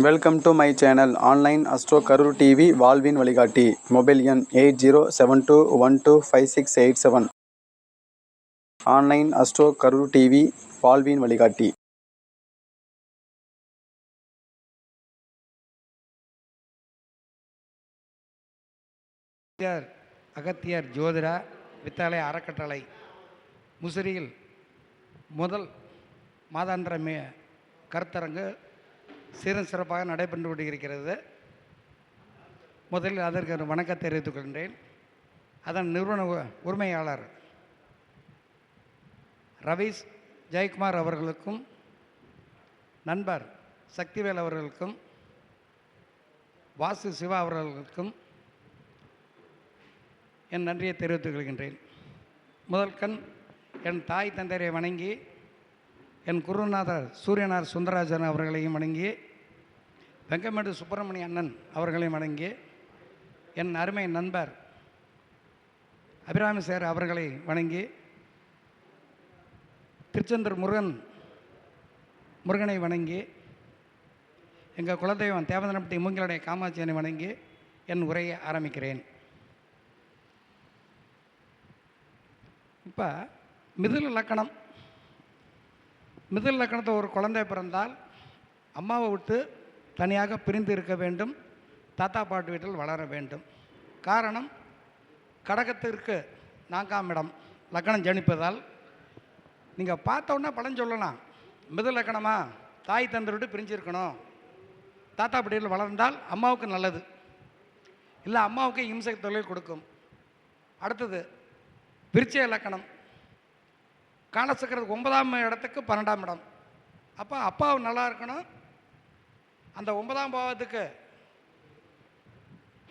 Welcome to my channel online astro Karur TV வாழ்வின் வழிகாட்டி mobile எண் eight zero seven two one two five six eight seven online astro Karur TV வாழ்வின் வழிகாட்டி அகத்தியர் ஜோதிடா வித்தாலய அறக்கட்டளை முசிறியில் முதல் மாதாந்திர மே கருத்தரங்கு சீரும் சிறப்பாக நடைபெற்று கொண்டிருக்கிறது. முதலில் அதற்கு ஒரு வணக்கத்தை தெரிவித்துக் கொள்கின்றேன். அதன் நிறுவன உ- உரிமையாளர் ரவீஷ் ஜெயக்குமார் அவர்களுக்கும் நண்பர் சக்திவேல் அவர்களுக்கும் வாசு சிவா அவர்களுக்கும் என் நன்றியை தெரிவித்துக் கொள்கின்றேன். முதல் கண் என் தாய் தந்தையரை வணங்கி என் குருநாதர் சூரியனார் சுந்தரராஜன் அவர்களையும் வணங்கி வெங்கமேடு சுப்பிரமணிய அண்ணன் அவர்களையும் வணங்கி என் அருமை நண்பர் அபிராமி சார் அவர்களை வணங்கி திருச்செந்தூர் முருகன் முருகனை வணங்கி எங்கள் குலதெய்வம் தேவந்தனப்பட்டி மூங்கிலுடைய காமாட்சியனை வணங்கி என் உரையை ஆரம்பிக்கிறேன். இப்போ மிதுல லக்கணம் மிதுல லக்கணத்தை ஒரு குழந்தை பிறந்தால் அம்மாவை விட்டு தனியாக பிரிந்து இருக்க வேண்டும் தாத்தா பாட்டு வீட்டில் வளர வேண்டும். காரணம் கடகத்திற்கு நான்காம் இடம் லக்கணம் ஜனிப்பதால் நீங்கள் பார்த்த உடனே பலன் சொல்லலாம். மிது லக்கணமா? தாய் தந்தை விட்டு பிரிஞ்சிருக்கணும். தாத்தா பாட்டியில் வளர்ந்தால் அம்மாவுக்கு நல்லது. இல்லை அம்மாவுக்கு இம்சை தொழில் கொடுக்கும். அடுத்தது விருச்சிக லக்கணம். காலசக்கரத்துக்கு ஒன்பதாம் இடத்துக்கு பன்னெண்டாம் இடம். அப்போ அப்பா நல்லா இருக்கணும். அந்த ஒன்பதாம் பாவத்துக்கு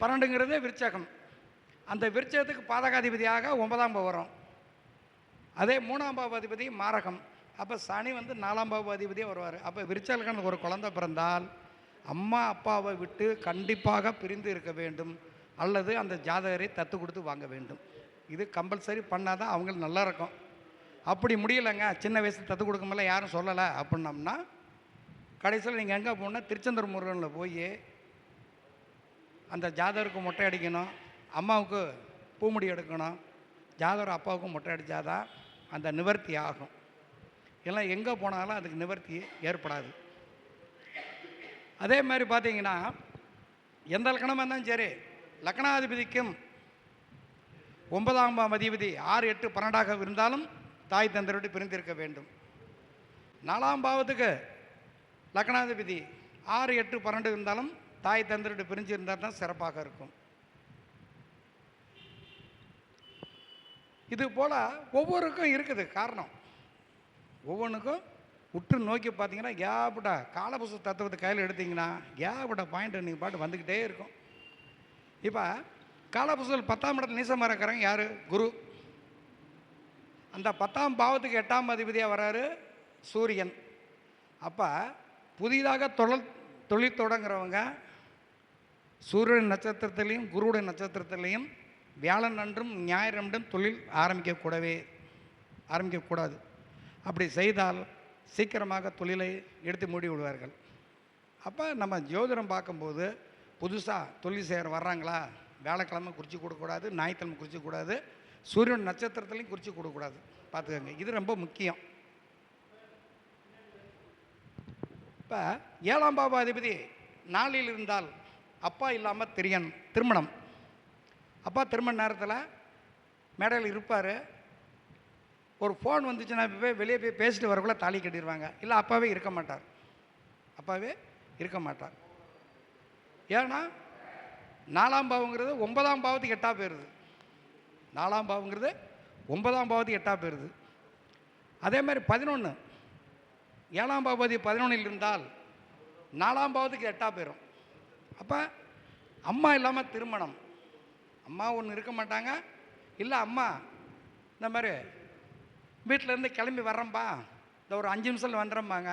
பன்னெண்டுங்கிறது விருச்சகம். அந்த விருச்சகத்துக்கு பாதகாதிபதியாக ஒன்பதாம் வரும். அதே மூணாம் பாவாதிபதி மாரகம். அப்போ சனி வந்து நாலாம் பாவாதிபதியாக வருவார். அப்போ விருச்ச ஒரு குழந்தை பிறந்தால் அம்மா அப்பாவை விட்டு கண்டிப்பாக பிரிந்து இருக்க வேண்டும். அல்லது அந்த ஜாதகரை தத்து கொடுத்து வாங்க வேண்டும். இது கம்பல்சரி பண்ணால் தான் அவங்களுக்கு நல்லா இருக்கும். அப்படி முடியலைங்க. சின்ன வயசில் தத்து கொடுக்க முடியல யாரும் சொல்லலை. அப்படின்னம்னா கடைசியில் நீங்கள் எங்கே போகணுன்னா திருச்செந்தூர் முருகனில் போய் அந்த ஜாதகருக்கு மொட்டை அடிக்கணும். அம்மாவுக்கு பூமுடி எடுக்கணும். ஜாதகர் அப்பாவுக்கும் மொட்டை அடித்தாதான் அந்த நிவர்த்தி ஆகும். எல்லாம் எங்கே போனாலும் அதுக்கு நிவர்த்தி ஏற்படாது. அதே மாதிரி பார்த்தீங்கன்னா எந்த லக்கணமாக இருந்தாலும் சரி லக்னாதிபதிக்கும் ஒன்பதாம் அதிபதி ஆறு எட்டு பன்னெண்டாக இருந்தாலும் தாய் தந்தரோடு பிரிந்திருக்க வேண்டும். நாலாம் பாவத்துக்கு லக்னாதிபதி ஆறு எட்டு பன்னெண்டு இருந்தாலும் தாய் தந்தரோடு பிரிஞ்சு இருந்தால் தான் சிறப்பாக இருக்கும். இது போல் ஒவ்வொருக்கும் இருக்குது காரணம். ஒவ்வொன்றுக்கும் உற்று நோக்கி பார்த்தீங்கன்னா ஏகப்பட்ட காலபுச தத்துவத்தை கையில் எடுத்தீங்கன்னா ஏகப்பட்ட பாயிண்ட் நீங்கள் பாட்டு வந்துக்கிட்டே இருக்கும். இப்போ காலபுசல் பத்தாம் இடத்துல நீசமாக இருக்கிறாங்க யார்? குரு. அந்த பத்தாம் பாவத்துக்கு எட்டாம் அதிபதியாக வராரு சூரியன். அப்போ புதிதாக தொழில் தொழில் தொடங்குறவங்க சூரியன் நட்சத்திரத்திலையும் குருவுடைய நட்சத்திரத்திலையும் வியாழன் அன்றும் ஞாயிறு அன்றும் தொழில் ஆரம்பிக்கக்கூடவே ஆரம்பிக்கக்கூடாது. அப்படி செய்தால் சீக்கிரமாக தொழிலை எடுத்து மூடி விடுவார்கள். அப்போ நம்ம ஜோதிடம் பார்க்கும்போது புதுசாக தொழில் செய்கிற வர்றாங்களா? வியாழக்கிழமை குறித்து கொடுக்கக்கூடாது ஞாயிற்றுக்கிழமை குறித்து கூடாது சூரியன் நட்சத்திரத்துலையும் குறித்து கொடுக்கக்கூடாது. பார்த்துக்கோங்க இது ரொம்ப முக்கியம். இப்போ ஏழாம் பாபாதிபதி நாளில் இருந்தால் அப்பா இல்லாமல் தெரியன் திருமணம். அப்பா திருமண நேரத்தில் மேடையில் இருப்பார். ஒரு ஃபோன் வந்துச்சுன்னா போய் வெளியே போய் பேசிட்டு வரக்குள்ள தாலி கட்டிடுவாங்க இல்லை அப்பாவே இருக்க மாட்டார். அப்பாவே இருக்க மாட்டார். ஏன்னா நாலாம் பாவங்கிறது ஒன்பதாம் பாவத்துக்கு எட்டாக போயிடுது நாலாம் பாவங்கிறது ஒன்பதாம் பாவத்துக்கு எட்டாக போயிடுது அதே மாதிரி பதினொன்று ஏழாம் பாவதி பதினொன்றில் இருந்தால் நாலாம் பாவத்துக்கு எட்டா போயிடும் அப்போ அம்மா இல்லாமல் திருமணம். அம்மா ஒன்று இருக்க மாட்டாங்க. இல்லை அம்மா இந்த மாதிரி வீட்டிலேருந்து கிளம்பி வர்றேன்ப்பா இந்த ஒரு அஞ்சு நிமிஷத்தில் வந்துடும்பாங்க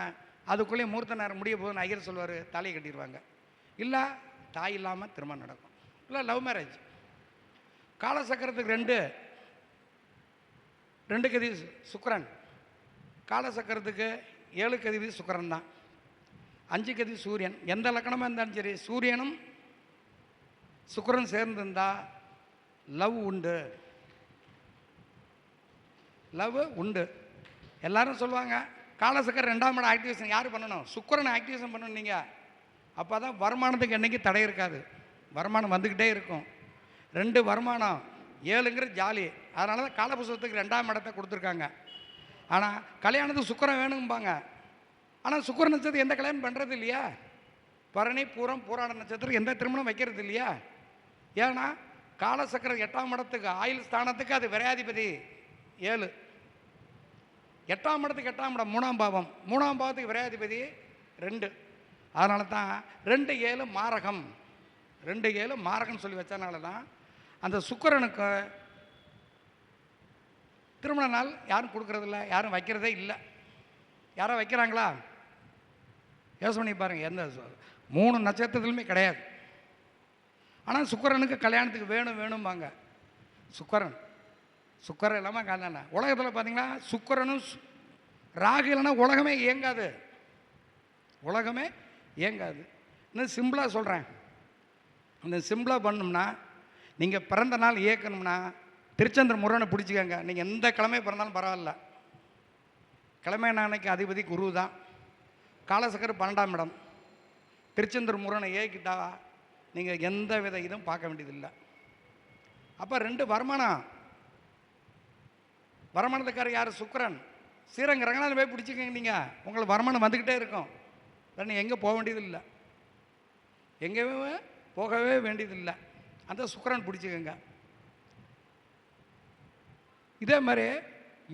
அதுக்குள்ளேயே மூர்த்த நேரம் முடிய போகுதுன்னு ஐயர் சொல்லுவார் தலையை கட்டிடுவாங்க. இல்லை தாய் இல்லாமல் திருமணம் நடக்கும். இல்லை லவ் மேரேஜ் காலசக்கரத்துக்கு ரெண்டு. ரெண்டு கதி சுக்கரன். காலசக்கரத்துக்கு ஏழு கதிபதி சுக்கரன் தான். அஞ்சு கதி சூரியன். எந்த லக்கணமாக இருந்தாலும் சரி சூரியனும் சுக்கரன் சேர்ந்திருந்தா லவ் உண்டு. லவ் உண்டு. எல்லாரும் சொல்லுவாங்க காலசக்கர ரெண்டாம் இடம் ஆக்டிவேஷன் யார் பண்ணணும்? சுக்கிரனை ஆக்டிவேஷன் பண்ணணும் நீங்கள் அப்போ தான் வருமானத்துக்கு என்றைக்கு தடை இருக்காது. வருமானம் வந்துக்கிட்டே இருக்கும். ரெண்டு வருமானம் ஏழுங்கிற ஜாலி. அதனால தான் காலபுஸ்தகத்துக்கு ரெண்டாம் இடத்த கொடுத்துருக்காங்க. ஆனால் கல்யாணத்துக்கு சுக்கரம் வேணும்பாங்க. ஆனால் சுக்கர நட்சத்திரம் எந்த கல்யாணம் பண்ணுறது இல்லையா? பரணி பூரம் பூராட நட்சத்திரம் எந்த திருமணம் வைக்கிறது இல்லையா? ஏன்னா காலசக்கரம் எட்டாம் இடத்துக்கு ஆயுள் ஸ்தானத்துக்கு அது விரையாதிபதி. ஏழு. எட்டாம் இடத்துக்கு எட்டாம் இடம் மூணாம் பாவம். மூணாம் பாவத்துக்கு விரையாதிபதி ரெண்டு. அதனால தான் ரெண்டு ஏழு மாரகம். ரெண்டு ஏழு மாரகன் சொல்லி வச்சனால தான் அந்த சுக்கரனுக்கு திருமண நாள் யாரும் கொடுக்குறதில்ல யாரும் வைக்கிறதே இல்லை. யாரோ வைக்கிறாங்களா? யோசனை பண்ணி பாருங்கள் எந்த மூணு நட்சத்திரத்துலையுமே கிடையாது. ஆனால் சுக்கரனுக்கு கல்யாணத்துக்கு வேணும் வேணும்பாங்க. சுக்கரன் சுக்கரன் இல்லாமல் கல்யாணம் உலகத்தில் பார்த்தீங்கன்னா சுக்கரனும் ராகு இல்லைன்னா உலகமே இயங்காது. உலகமே இயங்காது. இன்னும் சிம்பிளாக சொல்கிறேன் இந்த சிம்பிளாக பண்ணோம்னா நீங்கள் பிறந்த நாள் இயக்கணும்னா திருச்சந்திர முருகனை பிடிச்சிக்கங்க. நீங்கள் எந்த கிழமை பிறந்தாலும் பரவாயில்ல. கிழமை நாளைக்கு அதிபதி குரு தான். காலசக்கர் பன்னெண்டாம் இடம். திருச்செந்தூர் முருகனை இயக்கிட்டா நீங்கள் எந்த வித இதுவும் பார்க்க வேண்டியதில்லை. அப்போ ரெண்டு வருமானம். வருமானத்துக்காரர் யார்? சுக்கரன். ஸ்ரீரங்க ரங்கநாதன் போய் பிடிச்சிக்கங்க நீங்கள் உங்களுக்கு வருமானம் வந்துக்கிட்டே இருக்கும். ரெண்டு எங்கே போக வேண்டியதில்லை. எங்கேயுமே போகவே வேண்டியதில்லை. அந்த சுக்கிரன் பிடிச்சிக்கங்க. இதே மாதிரி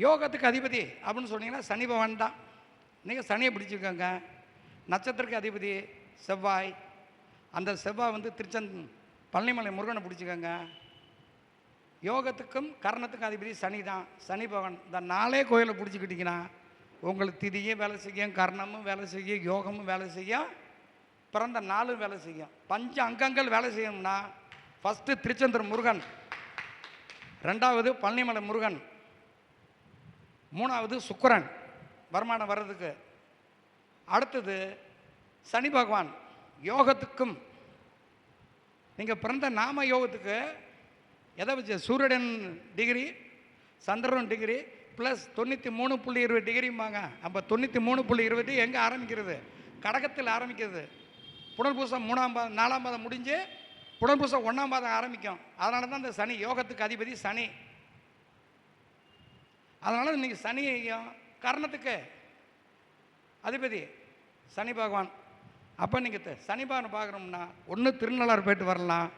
யோகத்துக்கு அதிபதி அப்படின்னு சொன்னீங்கன்னா சனி பகவான் தான். நீங்கள் சனியை பிடிச்சிக்கோங்க. நட்சத்திரக்கு அதிபதி செவ்வாய். அந்த செவ்வாய் வந்து திருச்செந் பழனிமலை முருகனை பிடிச்சிக்கோங்க. யோகத்துக்கும் கரணத்துக்கும் அதிபதி சனி தான். சனி பகவான் இந்த நாளே கோயிலை பிடிச்சிக்கிட்டிங்கன்னா உங்களுக்கு திதியும் வேலை செய்யும் கர்ணமும் வேலை செய்யும் யோகமும் வேலை செய்யும். பிறந்த நாளும் வேலை செய்யும். பஞ்ச அங்கங்கள் வேலை செய்யணும்னா ஃபஸ்ட்டு திருச்செந்தூர் முருகன் ரெண்டாவது பழனிமலை முருகன் மூணாவது சுக்கரன் வருமானம் வர்றதுக்கு. அடுத்தது சனி பகவான் யோகத்துக்கும். நீங்கள் பிறந்த நாம யோகத்துக்கு எதை வச்சு? சூரியன் டிகிரி சந்திரன் டிகிரி ப்ளஸ் தொண்ணூற்றி மூணு புள்ளி இருபது டிகிரிம்பாங்க. அப்போ தொண்ணூற்றி மூணு புள்ளி இருபது எங்கே ஆரம்பிக்கிறது? கடகத்தில் ஆரம்பிக்கிறது. புனர்பூசம் மூணாம் பாதம் நாலாம் பாதம் முடிஞ்சு புனர்பூசம் ஒன்றாம் பாதம் ஆரம்பிக்கும். அதனால தான் இந்த சனி யோகத்துக்கு அதிபதி சனி. அதனால் இன்றைக்கி சனியையும் கர்ணத்துக்கு அதிபதி சனி பகவான். அப்போ நீங்கள் சனி பகவான் பார்க்குறோம்னா ஒன்று திருநள்ளாறு போயிட்டு வரலாம்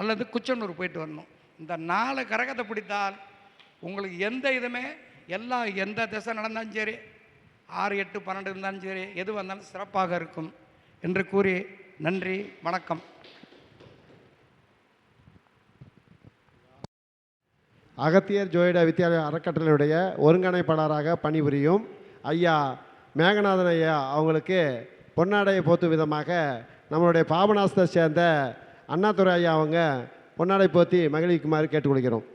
அல்லது குச்சனூர் போயிட்டு வரணும். இந்த நாலு கரகத்தை பிடித்தால் உங்களுக்கு எந்த இதுவுமே எல்லாம் எந்த திசை நடந்தாலும் சரி ஆறு எட்டு பன்னெண்டு இருந்தாலும் சரி எது வந்தாலும் சிறப்பாக இருக்கும். என்று கூறி நன்றி வணக்கம். அகத்தியர் ஜோயிட வித்யாலய அறக்கட்டளையுடைய ஒருங்கிணைப்பாளராக பணிபுரியும் ஐயா மேகநாதன் ஐயா அவங்களுக்கு பொன்னாடையை போத்தும் விதமாக நம்மளுடைய பாபநாசத்தை சேர்ந்த அண்ணாதுரை ஐயா அவங்க பொன்னாடை போத்தி மகிழ்விக்குமாறு கேட்டுக்கொள்கிறோம்.